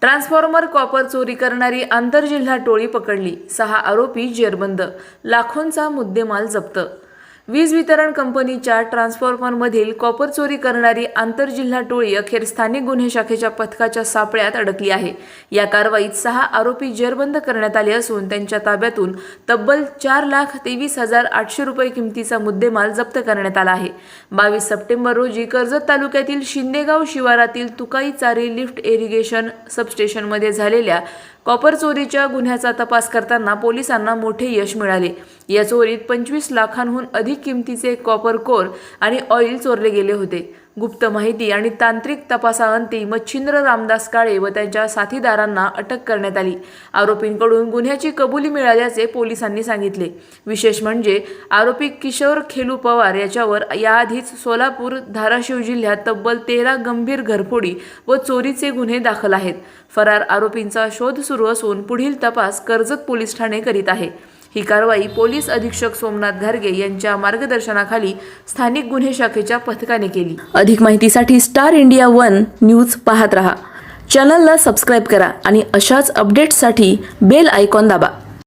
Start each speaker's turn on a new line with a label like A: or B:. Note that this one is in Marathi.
A: ट्रान्सफॉर्मर कॉपर चोरी करणारी आंतरजिल्हा टोळी पकडली. सहा आरोपी जेरबंद. लाखोंचा मुद्देमाल जप्त. वीज वितरण कंपनीच्या ट्रान्सफॉर्मरमधील कॉपर चोरी करणारी आंतरजिल्हा टोळी अखेर स्थानिक गुन्हे शाखेच्या पथकाच्या सापळ्यात अडकली आहे. या कारवाईत सहा आरोपी जेरबंद करण्यात आले असून त्यांच्या ताब्यातून तब्बल चार लाख तेवीस हजार आठशे रुपये किमतीचा मुद्देमाल जप्त करण्यात आला आहे. बावीस सप्टेंबर रोजी कर्जत तालुक्यातील शिंदेगाव शिवारातील तुकाई चारी लिफ्ट इरिगेशन सबस्टेशनमध्ये झालेल्या कॉपर चोरीच्या गुन्ह्याचा तपास करताना पोलिसांना मोठे यश मिळाले. या चोरीत पंचवीस लाखांहून अधिक किमतीचे कॉपर कोर आणि ऑइल चोरले गेले होते. गुप्त माहिती आणि तांत्रिक तपासाअंती मच्छिंद्र रामदास काळे व त्यांच्या साथीदारांना अटक करण्यात आली. आरोपींकडून गुन्ह्याची कबुली मिळाल्याचे पोलिसांनी सांगितले. विशेष म्हणजे आरोपी किशोर खेलू पवार याच्यावर याआधीच सोलापूर धाराशिव जिल्ह्यात तब्बल तेरा गंभीर घरफोडी व चोरीचे गुन्हे दाखल आहेत. फरार आरोपींचा शोध सुरू असून पुढील तपास कर्जत पोलीस ठाणे करीत आहे. ही कारवाई पोलीस अधीक्षक सोमनाथ घारगे यांच्या मार्गदर्शनाखाली स्थानिक गुन्हे शाखेच्या पथकाने केली. अधिक माहितीसाठी स्टार इंडिया वन न्यूज पाहत रहा. चॅनलला सबस्क्राईब करा आणि अशाच अपडेट्ससाठी बेल आयकॉन दाबा.